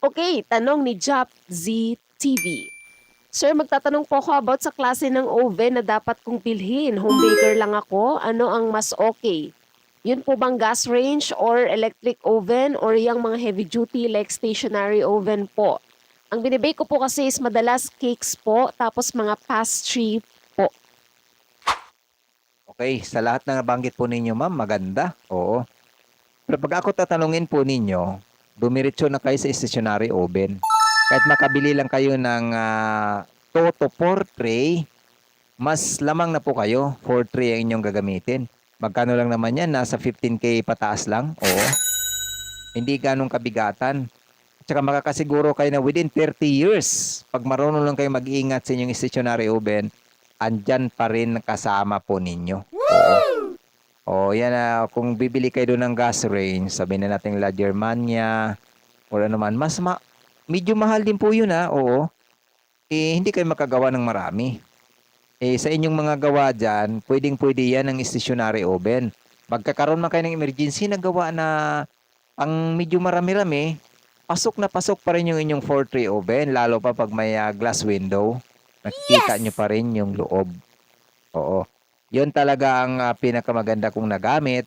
Okay, tanong ni Jap Z TV. Sir, magtatanong po ako about sa klase ng oven na dapat kong bilhin. Home baker lang ako. Ano ang mas okay? Yun po bang gas range or electric oven or yung mga heavy duty like stationary oven po? Ang binibake ko po kasi is madalas cakes po, tapos mga pastry po. Okay, sa lahat ng nabanggit po ninyo, ma'am, maganda. Oo. Pero pag ako tatanungin po ninyo, dumiretso na kayo sa stationary oven. Kahit makabili lang kayo ng ah, Toto 4 tray, mas lamang na po kayo. 4 tray ang inyong gagamitin. Magkano lang naman yan? Nasa 15k pataas lang. Oo. Hindi ganong kabigatan. At saka makakasiguro kayo na within 30 years, pag marunong lang kayo mag-ingat sa inyong stationary oven, andyan pa rin kasama po ninyo. Oo. O yan na, kung bibili kayo doon ng gas range, sabihin na natin La Germania, o ano naman, mas ma medyo mahal din po yun ha, oo. Eh, hindi kayo makagawa ng marami. Eh, sa inyong mga gawa dyan, pwedeng pwede yan ng stationary oven. Magkakaroon man kayo ng emergency na gawa na ang medyo marami-rami, pasok na pasok pa rin yung inyong 4 tray oven, lalo pa pag may ah, glass window. Nakikita nyo pa rin yung loob. Oo. Yun talaga ang ah, pinakamaganda kong nagamit.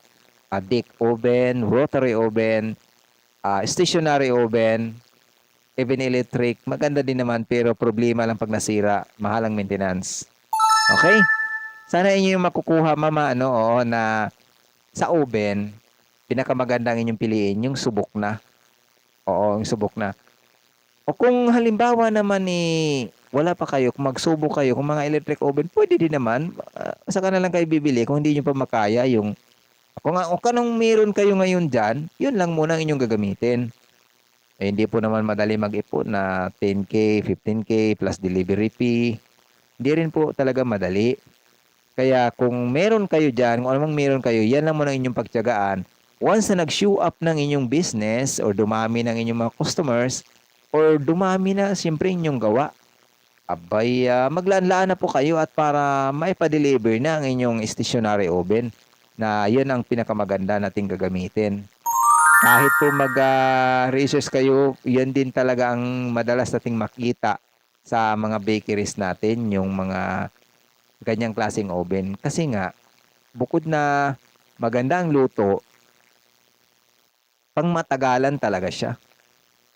A dick oven, rotary oven, ah, stationary oven, even electric. Maganda din naman pero problema lang pag nasira. Mahal ang maintenance. Okay? Sana inyo yung makukuha mama ano oo, na sa oven, pinakamaganda ang inyong piliin yung subok na. Oo, yung subok na. O kung halimbawa naman eh, wala pa kayo, kung magsubok kayo, kung mga electric oven, pwede din naman. Uh, saka na lang kayo bibili kung hindi nyo pa makaya yung kung, nga- kung anong meron kayo ngayon dyan, yun lang muna ang inyong gagamitin. Eh, hindi po naman madali mag-ipon na 10K, 15K plus delivery fee. Hindi rin po talaga madali. Kaya kung meron kayo dyan, kung anong meron kayo, yan lang muna ang inyong pagtyagaan. Once na nag-show up ng inyong business or dumami ng inyong mga customers or dumami na siyempre inyong gawa, abay, ah, maglaan-laan na po kayo at para maipa-deliver na ang inyong stationary oven na yun ang pinakamaganda nating gagamitin. Kahit po mag-research kayo, yun din talaga ang madalas nating makita sa mga bakeries natin, yung mga ganyang klaseng oven. Kasi nga, bukod na maganda ang luto, pang matagalan talaga siya.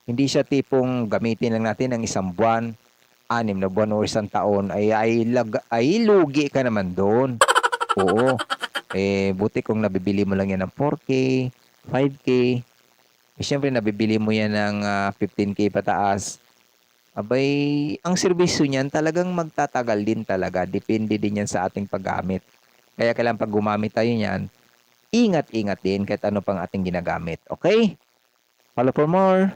Hindi siya tipong gamitin lang natin ng isang buwan, anim na buwan o isang taon, ay, ay, lag, ay lugi ka naman doon. Oo. Eh, buti kung nabibili mo lang yan ng 4K, 5K, eh, syempre nabibili mo yan ng ah, 15K pataas. Abay, ang serbisyo niyan talagang magtatagal din talaga. Depende din yan sa ating paggamit. Kaya kailangan pag gumamit tayo niyan, ingat-ingat din kahit ano pang ating ginagamit. Okay? Follow for more.